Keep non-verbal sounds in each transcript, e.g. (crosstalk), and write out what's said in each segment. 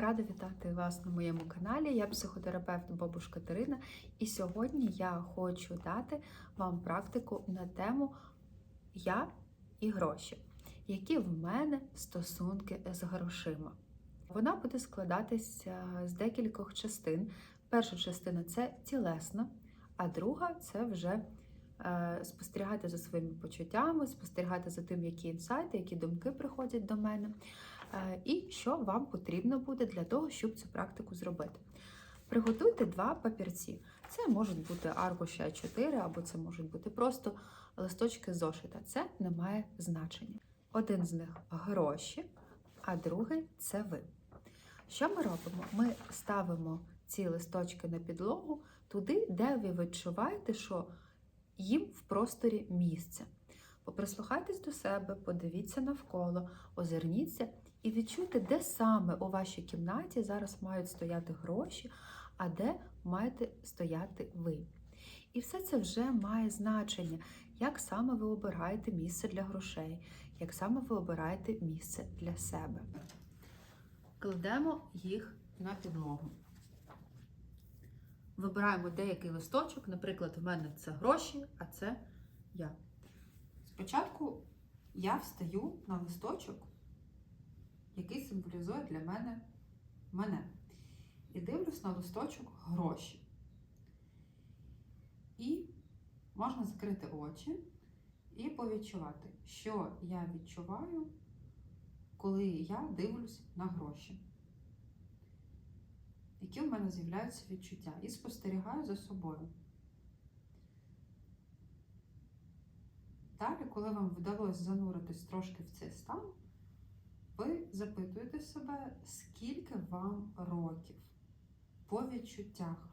Рада вітати вас на моєму каналі. Я психотерапевт Бабушка Катерина, і сьогодні я хочу дати вам практику на тему Я і гроші, які в мене стосунки з грошима. Вона буде складатися з декількох частин. Перша частина це тілесна, а друга це вже е, спостерігати за своїми почуттями, спостерігати за тим, які інсайти, які думки приходять до мене. Е, і що вам потрібно буде для того, щоб цю практику зробити. Приготуйте два папірці. Це можуть бути аркуші А4, або це можуть бути просто листочки зошита. Це не має значення. Один з них гроші, а другий це ви. Що ми робимо? Ми ставимо ці листочки на підлогу туди, де ви відчуваєте, що їм в просторі місце. Поприслухайтесь до себе, подивіться навколо, озирніться і відчуйте, де саме у вашій кімнаті зараз мають стояти гроші, а де маєте стояти ви. І все це вже має значення, як саме ви обираєте місце для грошей, як саме ви обираєте місце для себе. Кладемо їх на підлогу. Вибираємо деякий листочок, наприклад, в мене це гроші, а це я. Спочатку я встаю на листочок, який символізує для мене мене. І дивлюсь на листочок гроші. І можна закрити очі і повідчувати, що я відчуваю, коли я дивлюсь на гроші. Які в мене з'являються відчуття, і спостерігаю за собою. Далі, коли вам вдалося зануритись трошки в цей стан, ви запитуєте себе, скільки вам років по відчуттях.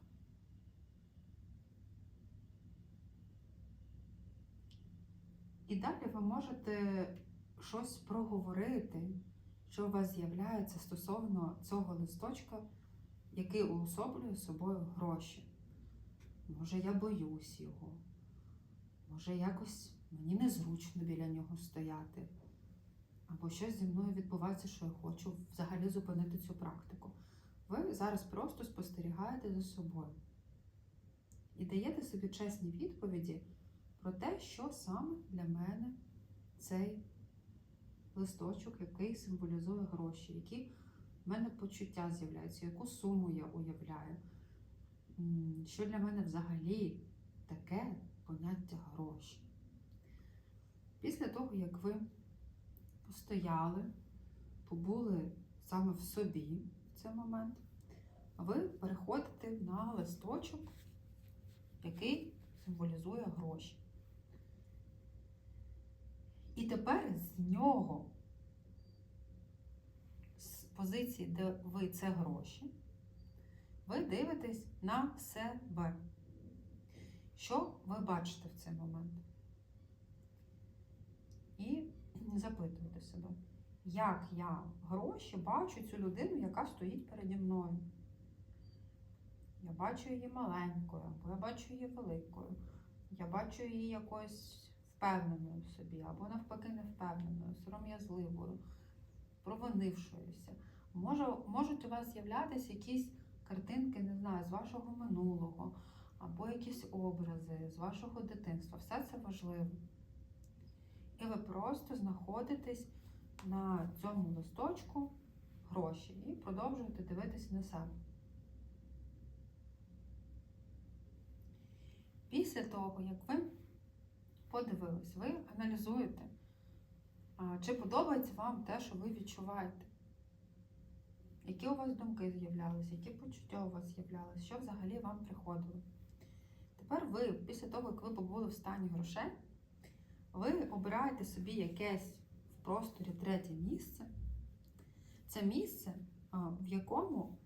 І далі ви можете щось проговорити, що у вас з'являється стосовно цього листочка, який уособлює собою гроші. Може, я боюсь його, може, якось мені незручно біля нього стояти. Або щось зі мною відбувається, що я хочу взагалі зупинити цю практику. Ви зараз просто спостерігаєте за собою і даєте собі чесні відповіді про те, що саме для мене цей листочок, який символізує гроші, які в мене почуття з'являються, яку суму я уявляю. Що для мене взагалі таке поняття гроші. Після того, як ви постояли, побули саме в собі в цей момент, ви переходите на листочок, який символізує гроші. І тепер з нього, з позиції, де ви це гроші, ви дивитесь на себе. Що ви бачите в цей момент? І запитуєте себе, як я гроші бачу цю людину, яка стоїть переді мною. Я бачу її маленькою, або я бачу її великою. Я бачу її якоюсь впевненою в собі, або навпаки невпевненою, сором'язливою, провинившоюся. Може, можуть у вас з'являтися якісь картинки, не знаю, з вашого минулого, або якісь образи з вашого дитинства. Все це важливо. І ви просто знаходитесь на цьому листочку гроші і продовжуєте дивитися на себе. Після того, як ви подивились, ви аналізуєте, чи подобається вам те, що ви відчуваєте. Які у вас думки з'являлися, які почуття у вас з'являлися, що взагалі вам приходило. Тепер ви, після того, як ви побули в стані грошей, ви обираєте собі якесь в просторі третє місце. Це місце, в якому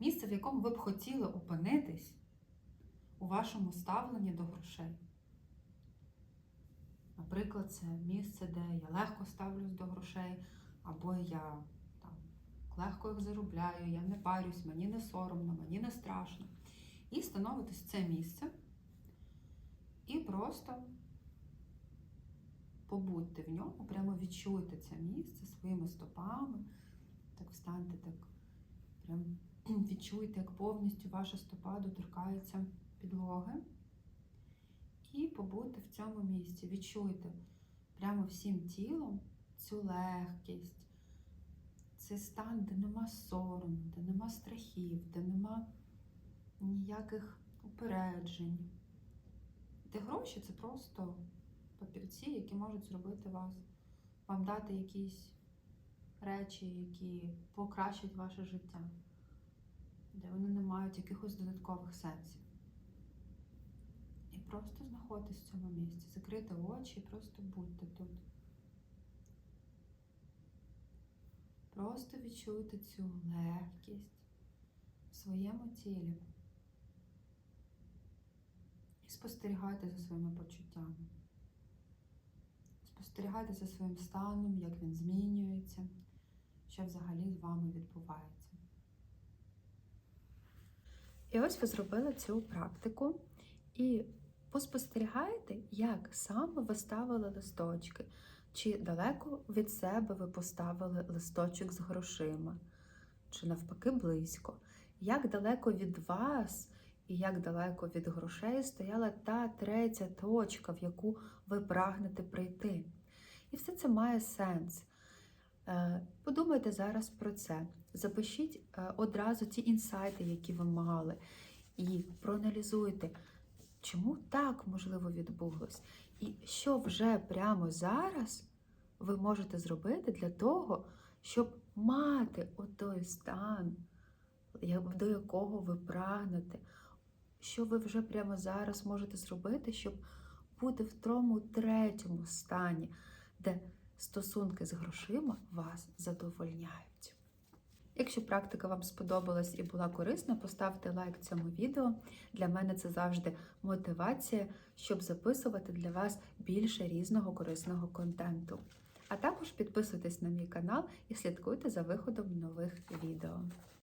місце, в якому ви б хотіли опинитись у вашому ставленні до грошей. Наприклад, це місце, де я легко ставлюсь до грошей, або я там, легко їх заробляю, я не парюсь, мені не соромно, мені не страшно. І становитесь в це місце. І просто побудьте в ньому, прямо відчуйте це місце своїми стопами. Так встаньте, так прям (clears throat) відчуйте, як повністю ваша стопа доторкається підлоги. І побудьте в цьому місці. Відчуйте прямо всім тілом цю легкість. Це стан, де нема сорому, де нема страхів, де нема ніяких упереджень. Де гроші це просто папірці, які можуть зробити вас, вам дати якісь речі, які покращать ваше життя, де вони не мають якихось додаткових сенсів. І просто знаходьтесь в цьому місці, закрийте очі, просто будьте тут. Просто відчуйте цю легкість в своєму тілі. Спостерігайте за своїми почуттями. Спостерігайте за своїм станом, як він змінюється, що взагалі з вами відбувається. І ось ви зробили цю практику і поспостерігайте, як саме ви ставили листочки. Чи далеко від себе ви поставили листочок з грошима, чи навпаки близько. Як далеко від вас і як далеко від грошей стояла та третя точка, в яку ви прагнете прийти. І все це має сенс. Е, Подумайте зараз про це. Запишіть е, одразу ті інсайти, які ви мали, і проаналізуйте, чому так можливо відбулось, і що вже прямо зараз ви можете зробити для того, щоб мати отой стан, до якого ви прагнете, що ви вже прямо зараз можете зробити, щоб бути в тому третьому стані, де стосунки з грошима вас задовольняють. Якщо практика вам сподобалась і була корисна, поставте лайк цьому відео. Для мене це завжди мотивація, щоб записувати для вас більше різного корисного контенту. А також підписуйтесь на мій канал і слідкуйте за виходом нових відео.